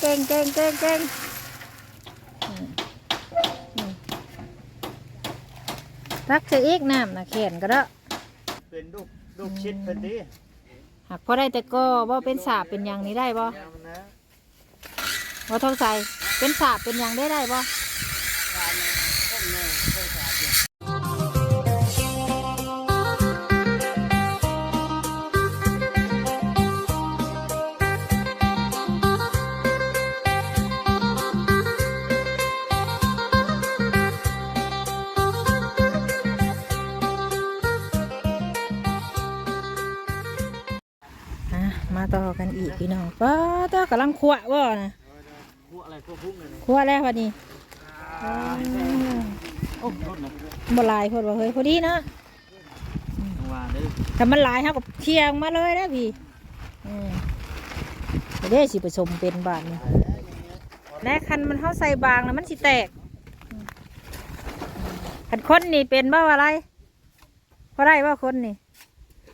เก่งเก่งเก่งเก่งอืมอืมรักจะอีกน้ำนะเขียนก็ได้เป็นลูกลูกชิดเพิ่นดิหากพอได้แต่ก็ว่าเป็นสาบเป็นหยังนี้ได้บ่ยามนะว่าท้องใสเป็นสาบเป็นหยังได้ได้บ่ พี่น้องป้าต่อกำลังคั่วบ่นะพวกอะไรพวกพุ่งเลยนี่คั่วแล้วพอดีอืมโอ้รถนะบ่หลายพอดว่าเฮ้ยพอดีเนาะจังหวะเด้อถ้ามันหลายเฮาก็เคี่ยงมาเลยนะพี่อืมเดี๋ยวสิผสมเป็นบาทนี่และคันมันเฮาใส่บางแล้วมันสิแตกอืมคันคนนี่เป็นบ่ว่าอะไรพอได้บ่คนนี่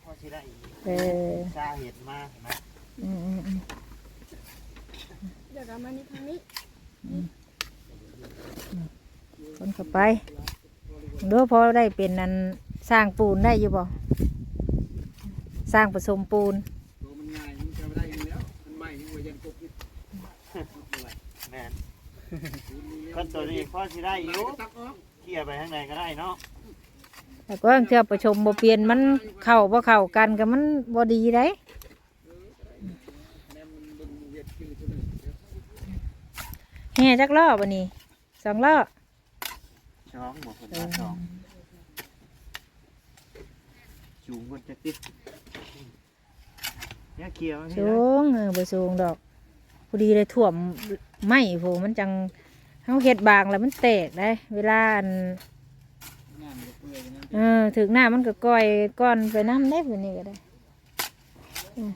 พอสิได้เออสาเหตุมานะอืมอืมอืม เดี๋ยวเรามานี่ทางนี้คนเข้าไปดูพอได้เป็นนันสร้างปูนได้อยู่บ่สร้างผสมปูนมันง่ายมันจะได้แล้วมันใหม่ยังยันกบอีกแม่นคนตัวนี้พอสิได้อยู่เขี่ยไปข้างในก็ได้เนาะแต่ก็เชื่อประชมบ่เปลี่ยนมันเข้าบ่เข้ากันกับมันบ่ดีได้ แนมมันบึงเวียดคือตัวนึงเดี๋ยว แห่จักรอบอันนี้สองรอบช่องบอกคนว่าช่องสูงคนจะติดเนี่ยเขี่ยมันสูงเออบ่สูงดอกพอดีเลยถ่วมไหม้โหมันจังเฮาเฮ็ดบางแล้วมันแตกได้ เวลาอันงานมันก็เปื่อยอย่างนั้นเออถึงหน้ามันก็ก้อยก้อนไปน้ำได้แบบนี้ก็ได้อืม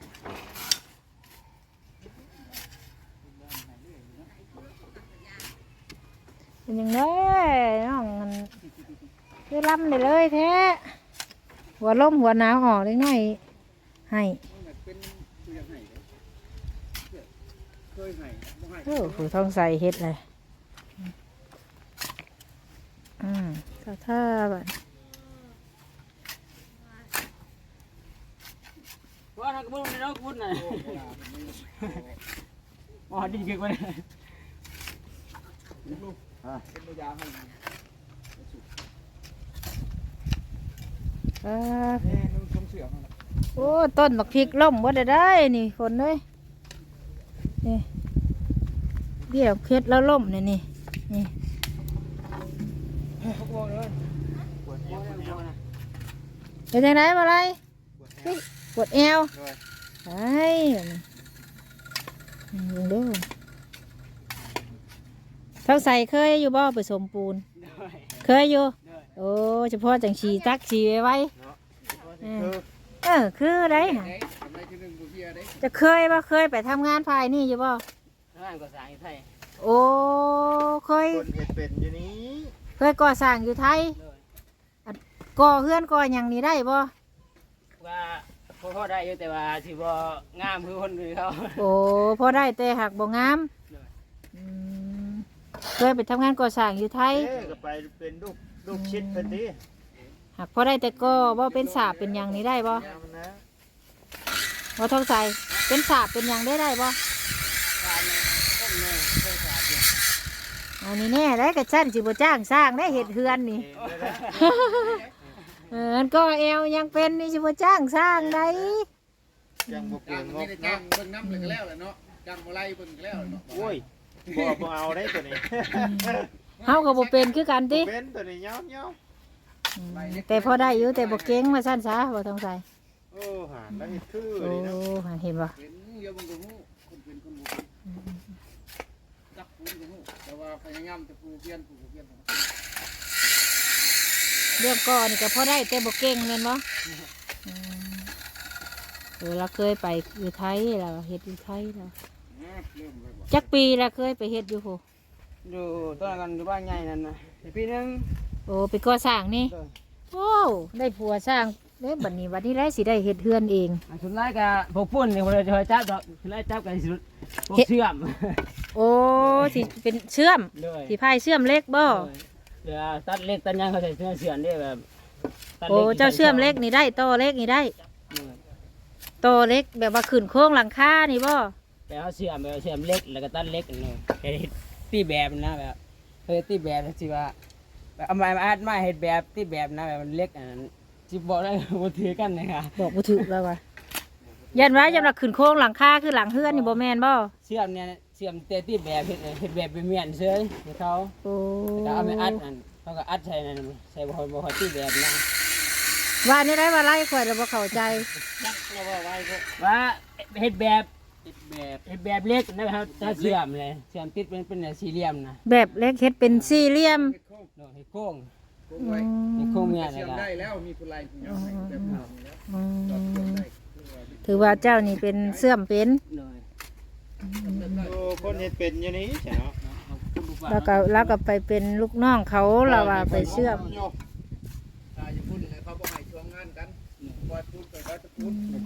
เป็นยังไงน้องมันคือลำได้เลยแท้หัวล้มหัวหนาวออกเล็กน้อยให้มันแบบเป็นตัวอย่างไห้เลยเคยไห้บ่ไห้โอ้ผู้ท้องใส่เฮ็ดเลยอืมท่าท่าบัดว่าทางกระบุ้งในน้องกระบุ้งน่ะอ๋อดีเกินไปเลย เป็นตัวยาให้อ่าแน่นุ่งชมเสือมาแล้วโอ้ต้นบักพริกล่มว่าได้ได้นี่คนเลยนี่เบี้ยเพชรแล้วล่มเนี่ยนี่นี่เขาบอกเลยปวดเอวปวดเอวเป็นยังไงมาไรปวดเอวปวดเอวด้ยไอ้ ลองดูเท่าใส่เคยอยู่บ่ผสมปูน เคยอยู่ โอ้เฉพาะจังชีตักชีไว้ไว้เนาะอืมคือเออคือได้น่ะไหนทำไรที่หนึ่งบุเบียได้จะเคยบ่เคยไปทำงานภายนี่อยู่บ่งานก็สร้างอยู่ไทยโอ้เคยคนเห็ดเป็นอยู่นี้เคยก่อสร้างอยู่ไทยเลยก่อเฮือนก่อหยังนี่ได้บ่ว่าพอพอได้อยู่แต่ว่าที่บ่งามคือคนอื่นเขาโอ้พอได้แต่หักบ่งามเลยอืม เคยไปทำงานก่อสร้างอยู่ไทย เอ้ยก็ไปเป็นลูกลูกชิดเพิ่นดิหักพอได้แต่ก็บ่เป็นสาบเป็นหยังนี่ได้บ่ยามนะบ่ท้องใสเป็นสาบเป็นหยังได้ได้บ่สร้างเนี่ยต้นเนี่ยเคยสร้างอยู่อันนี้แน่ได้กระชั้นสิบ่จ้างสร้างได้เฮ็ดเฮือนนี่เองเลยนะเอออันก็เอวยังเป็นนี่สิบ่จ้างสร้างได้ยังบ่เก่จ้างงไม่งบได้จ้าเนาะงเบิ่งน้ำเลยก็แล้วแหละเนาะจ้างมาไล่เบิ่งก็แล้วเนาะโอ้ย บ่บ่เอาได้ตัวนี้เฮาก็บ่เป็นคือกันติเป็นตัวนี้ยาวอืมแต่พอได้อยู่แต่บ่เก่งว่าซั่นซะบ่ท้องใสๆโอ้หาแล้วเฮ็ดคือโอ้นี่เนาะเห็นบ่เป็นเยอะเบิ่งก็ฮู้คนเป็นคนบ่เป็นจักปูนก็ฮู้แต่ว่าพยายามจะปูเพี้ยนปูเพี้ยนเรื่องก่อนี่ก็พอได้แต่บ่เก่งแม่นบ่อืมเออเราเคยไปอยู่ไทยเราเฮ็ดอยู่ไทยเราเริ่มเลยบ่ จักปีเราเคยไปเฮ็ดอยู่โหอยู่ตอนนั้นอยู่บ้านใหญ่นั่นนะปีหนึงโอ้ไปก่อสร้างนี่เลยโอ้ ได้ผัวสร้างเด้บัดนี้วันนี้ได้สิได้เฮ็ดเฮือนเอง อันสุดท้ายก็พวกปุ่นนี่บ่ได้จะจับดอกสุดท้ายจับกันสุดพวกเชื่อมโอ้สิเป็นเชื่อมด้วยสิพายเชื่อมเล็กบ่เวลาตัดเล็กตัดยางเขาใส่เสื้อเสื่อนได้แบบตัดโอ้ล็กเจ้าเชื่อมเล็กนี่ได้โตเล็กนี่ได้โตเล็กแบบว่าขึ้นโค้งหลังคานี่บ่ แต่เขาเชื่อมแบบเชื่อมเล็กแล้วก็ตัดเล็กนี่เฮ็ดตีแบบนะแบบเฮ้ยตีแบบสิว่าแบบเอาไม้มาอัดไม้เฮ็ดแบบตีแบบนะแบบมันเล็กอันนั้นสิบอกได้บ่ถือกันนะครับบอกบ่ถูกแล้วว่ะยันว่ายันว่าขึ้นโค้งหลังคาคือหลังเฮือนนี่บ่แม่นบ่เชื่อมเนี่ยเชื่อมเตะตีแบบเฮ็ดเฮ็ดแบบเป็นเมียนเสื้อให้เขาโอ้แล้วเอาไปอัดนั่นเขาก็อัดใส่นั่นใส่บ่ฮอดบ่ฮอดตีแบบนะว่านี่ได้ว่าไล่ข่อยแล้วบ่เข้าใจว่าเฮ็ดแบบ เฮ็ดแบบเฮ็ดแบบเล็กนะครับถ้าเชื่อมเลยเชื่อมติดเป็นเป็นสี่เหลี่ยมนะแบบเล็กเฮ็ดเป็นสี่เหลี่ยมเฮ็ดโค้งเนาะเฮ็ดโค้งโค้งอืไว้เฮ็ดมโค้งเมียนเชื่นี่อมล่ะได้แล้วมีผู้ไล่ผู้ยาวให้แบบนี้แล้วอืดอกเชื่อมมได้ถือว่าเจ้านี่เป็นเสื่อมเป็นเนาะโอ้คนเฮ็ดเป็นอยู่นี่ใช่เนาะแล้วก็แล้วก็ไปเป็นลูกน้องเขาเราว่าไปเชื่อมต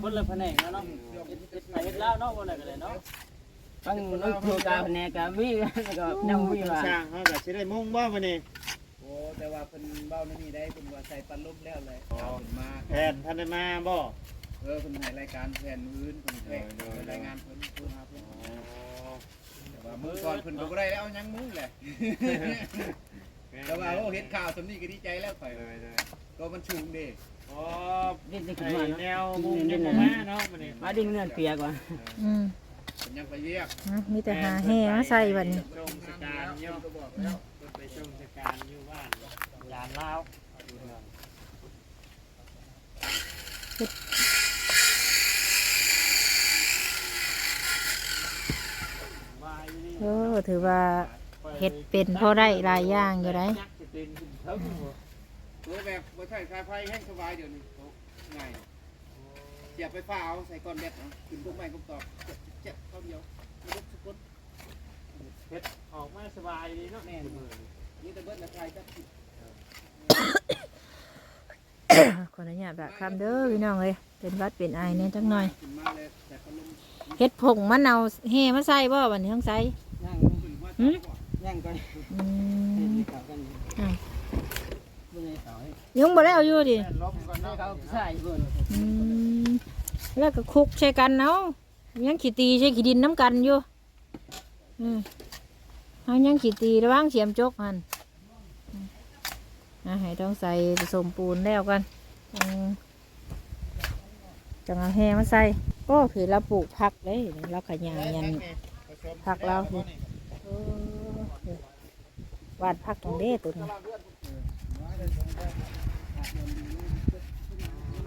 คนละแผนกเนาะเฮ็ดเฮ็ดไปเฮ็ดลาวเนาะบ่ได้ก็เลยเนาะฟังน้องครูกาแผนกก็มีแล้วก็ยังมีว่าช่างเฮาก็สิได้มุ่งบ่มื้อนี้โอ้แต่ว่าเพิ่นเบ้านี่ได้เพิ่นว่าใส่ปันลมแล้วเลยเอาเพิ่นมาแพทย์ทันได้มาบ่เออเพิ่นให้รายการแผนมื้อเพิ่นแทรกเพิ่นรายงานเพิ่นเพิ่นหาเพิ่นแต่ว่ามื้อก่อนเพิ่นก็บ่ได้เอาหยังมื้อแหละแต่ว่าโอ้เห็นข่าวสำนี้ก็ดีใจแล้วข่อยก็มันสูงเด้ อ๋อดินสิไอ้ขึ้นมาเนาะแนวมุ่งดิยังนบ่น่ะมาเนาะมื้อนี้มาดินเงินเปียกว่ะอืมเพิ่นยังไปเรียกอะมีแต่หาแห่มาใส่บัดนี้ชมสการอยู่ก็บอกแล้วเพิ่นไปชมสการอยู่บ้านยานลาวมาอยู่นี่โอ้ถือว่าเฮ็ดเป็นพอได้หลายอย่างอยู่ได้ ตัวแบบบ่ใช่สายไฟแห้งสบายเดี๋ยวนี้โอ้ง่ายเสียบไฟฟ้าเอาใส่ก้อนแบตเอาขึ้นพวกไม้พวกตอกเจ็บเจ็บเข้าเดียวไม่ลุกสักคนเฮ็ดออกมาสบายดีเนาะแม่นมื้อนี้นี่แต่เบิดละทายจับผิดขออนุญาตแบบคำเด้อพี่น้องเอ้ยเป็นหวัดเป็นไอเนี่ยจังหน่อยขึ้นมาเลยแต่พัดลมเฮ็ดผงมะนาวแห่มาใส่บ่บัดนี้ต้องใส่ย่างขึ้นมาหืมก่อน ยังบ่ได้เอาอยู่ดิแม่นลบก่อนได้เนาะเข้าใส่เพิ่นอืมแล้วก็คลุกใช้กันเนาะยังขี้ตีใช้ขี้ดินน้ำกันอยู่อืมเอายังขี้ตีระวังเสียมจกหันอืมอะให้ต้องใส่ผสมปูนแล้วกันอืมจังเอาแห่มาใส่โอ้คือเราปลูกผักเลยเราขยันยันผักเราสิเออวาดผักตรงเด้ตัวนี้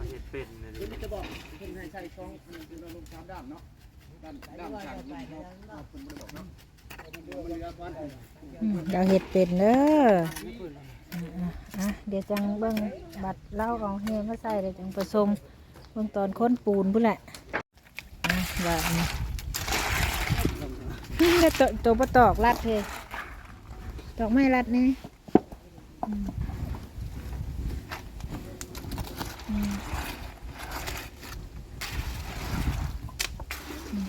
เฮ็ดเป็นนะเดี๋ยวนี้จะบอกเพิ่นให้ใช้ช่องคือเราลมสามด้านเนาะด้านด้านข้างนี่เนาะเอาเพิ่นบ่ได้บอกเนาะเอาเพิ่นดูมันเรือพันอืมเราเห็ดเป็นเด้ออะอะเดี๋ยวจังเบิ้งบัดเล่าเอาเฮมาใส่เดี๋ยวจังผสมเบิ้งตอนค้นปูนพุ่นแหละอะว่าอันนี้นี่แล้วตัวตัวประตอกรัดเทตอกไม่รัดนี่อืมอืมอืม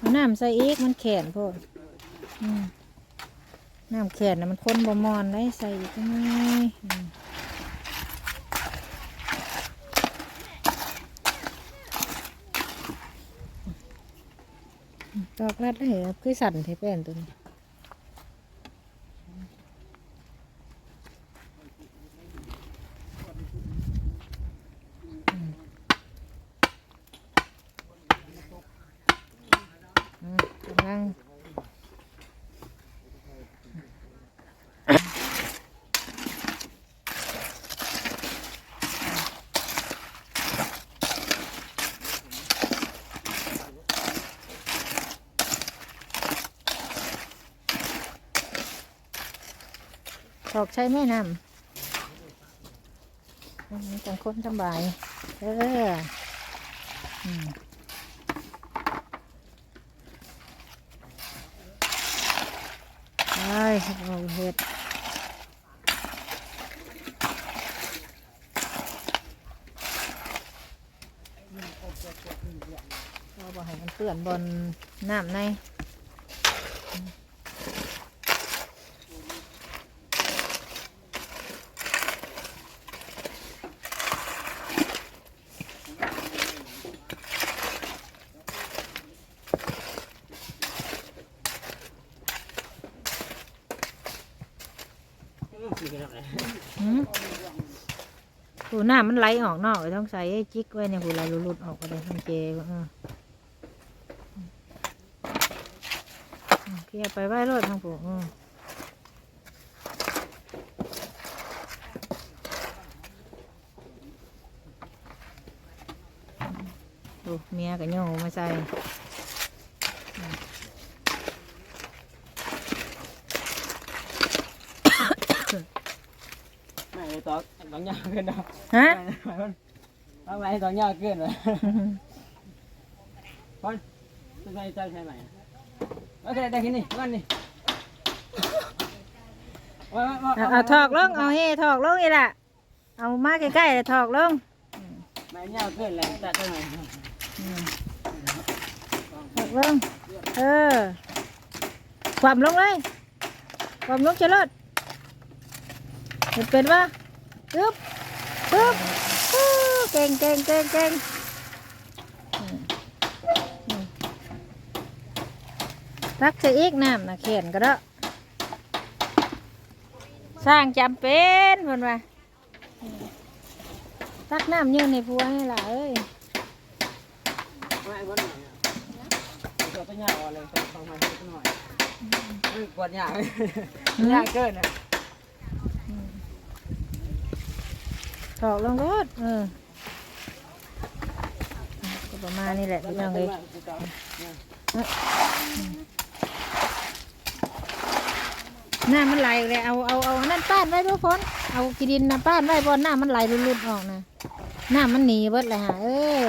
เอา น้ำใส่อีกมันแข็งพดอืมน้ำแข็งนะมันค้นบมอนได้ใส่อีกไหมอืมตอกรัดเหรอคือสั่นเทแป้นตัวนี้ อกใช้แม่น้ำจังคนสบาย เออไปเอาเห็ดเราบอกให้มันเปื่อนบนน้ำใน หืมผู้น้ำมันไหลออกนอกต้องใส่จิกไว้เนี่ยผู้ไหลหลุดๆออกก็ได้ทำเจเออเคลียร์ไปไว้รถทางผู้อืมดูเมียกับโยมาใส่ ไม่ได้ตอกตอกยาวเกินดอกฮะทำไมตอกยาวเกินวะพอนไม่ใช่ใจใช่ไหมโอเคได้กินนี่วันนี้เอาเอาถอกลงเอาเฮถอกลงอีกละเอามาใกล้ๆเลยถอกลงไม่ยาวเกินเลยตัดได้ไหมถอกลงเออความลงเลยความลงจะลดเห็นเป็นปะ ปึ๊บปึ๊บเก่งเก่งเก่งเก่งรักจะอีกน้ำนะเขียนก็ได้สร้างจำเป็นเพิ่นว่าตักน้ำยืนในพัวให้ล่ะเอ้ยไม่วันไหนตัวตัวยาวเลยตัวสองพันตัวหยปวดยาวยาวเกินอะ ถอกลงรถเออก็ประมาณนี้แหละพี่น้องเลยหน้ามันไหลเลยเอาเอาเอานั่นป้านไว้ด้วยพ้นเอากีดินนะป้านไว้บนหน้ามันไหลรุดๆออกนะหน้ามันหนีเบิดเลยฮะเออ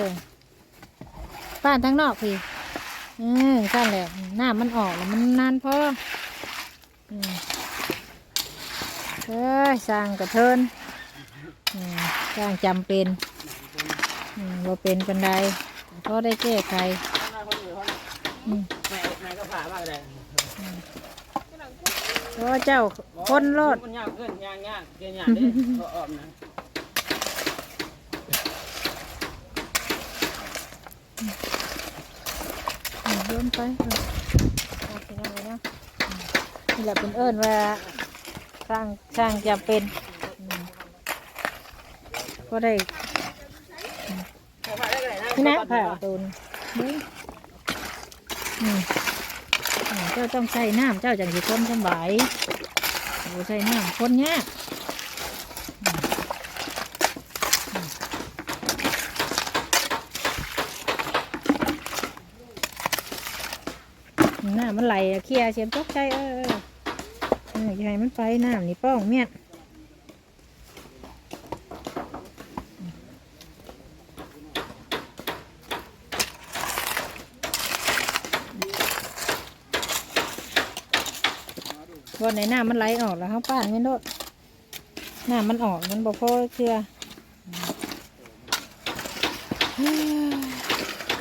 ป้านทั้งนอกพี่เออสั้นแหละหน้ามันออกแล้วมันนานพอเอ้ยสร้างกระเทิน อืมสร้างจำเป็นอืมว่าเป็นปันไดเพราะได้แก้ไขอืมแม่แม่ก็ผ่ามากเลยเพราะว่าเจ้าคนรอดมันยาวเกินยางยางเกินยางดิก็ออมนะอืมโยนไปเออเอาสิเอาเลยนะอืมนี่แหละเป็นเอิญว่าสร้างสร้างจำเป็น ก็ได้นี่นะผ่าตูนเบ้ยอืมอืมเจ้าต้องใส่น้ำเจ้าจังสิคนสบายโอ้ใส่น้ำคนเนี้ยน้ำมันไหลเคลียร์เชียมตกใจเออเออเอออย่าให้มันไปน้ำนี่ป้องเมียน วันไหนน้ำมันไหลออกแล้วเขาป้านไม่โดดน้ำมันออกมันบ่พอเชื่อ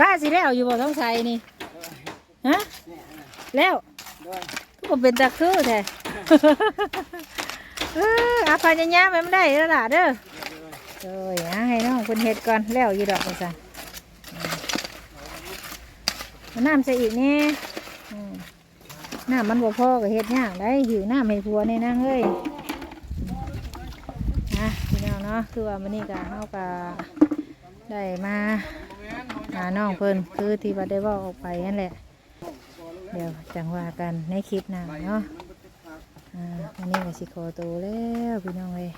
กล้าสิแล้วอยู่บ่ต้องใส่นี่ฮะแล้วก็เป็นตะคือแท้เอออาพยายามให้มันได้แล้วล่ะเด้อโอ้ยอะให้น้องคนเฮ็ดก่อนแล้วอยู่ดอกนี่จ้ะเอาน้ำใส่อีกนี่ น้ำมันบ่พอก็เฮ็ดยากได้หิวน้ำให้ผัวในี่นางเอ้ยนะพี่น้องเนาะคือว่ามื้อนี้ก็เฮาก็ได้มาหาน้องเพิ่นคือที่ว่าได้ว้าออกไปนั่นแหละ เดี๋ยวจังว่ากันในคลิปหน้าเนาะอ่าวันนี้ก็สิขอตัวแล้วพี่น้องเลย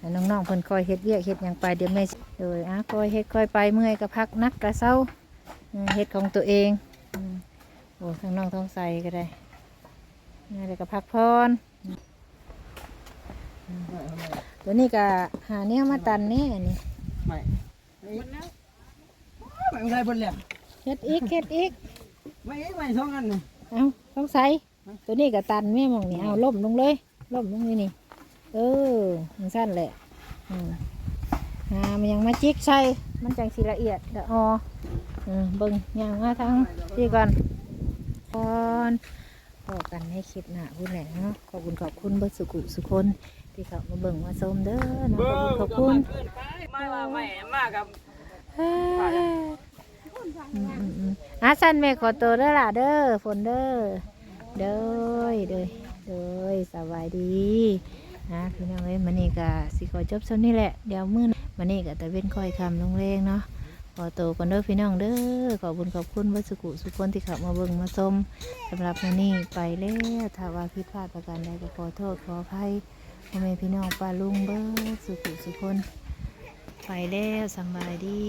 อ่าน้องๆเพิ่นคอยเฮ็ดเวียกเฮ็ดหยังไปเดี๋ยวแม่โดยอะคอยเฮ็ดคอยไปเมื่อยก็พักนักกระเซ้าเฮ็ดของตัวเองอ โอ้ทั้งน้องท้องใสก็ได้นี่แล้วก็พักพรอืมตัวนี้ก็หาแนวมาตันแนี่นี่ไม่ไม่ใช่บนเหลี่ยมเฮ็ดอีกเฮ็ดอีกไม่ไม่สองอันนี่เอาต้องใส่ตัวนี้ก็ตันแม่มองนี่เอาล่มลงเลยล่มลงนี่นี่เออมันสั้นแหละอืมอ่ามันยังมาจิกใส่มันจังสีละเอียดเดี๋ยวออเออเบิ่งย่างมาทางที่ก่อน ก่อนพอกันให้คลิปหน้าพูดแหละเนาะขอบคุณขอบคุณเบิดสุกุสุคนที่เขามาเบิ่งมาชมเด้อเนาะขอบคุณขอบคุณไม่ว่าไม่มากกับเอ้ยอืมอืมอืมอะสันแม่ขอตัวเด้อล่ะเด้อฝนเด้อเด้อเด้อเด้อสบายดีนะพี่น้องเอ้ยมันนี่ก็สิขอจบส่วนนี้แหละเดี๋ยวมื้อหน้ามันนี่ก็ตะเว้นค่อยคำลงแรงเนาะ ขอตัวกันเด้อพี่น้องเด้อขอบุญขอบคุณวัสุกุสุคนที่ขับมาเบิ่งมาชมสำหรับมื้อนี้ไปแล้วถ้าว่าผิดพลาดประการใดก็ขอโทษขออภัยพ่อแม่พี่น้องป้าลุงเบิดสุกุสุคน ไปแล้วสบายดี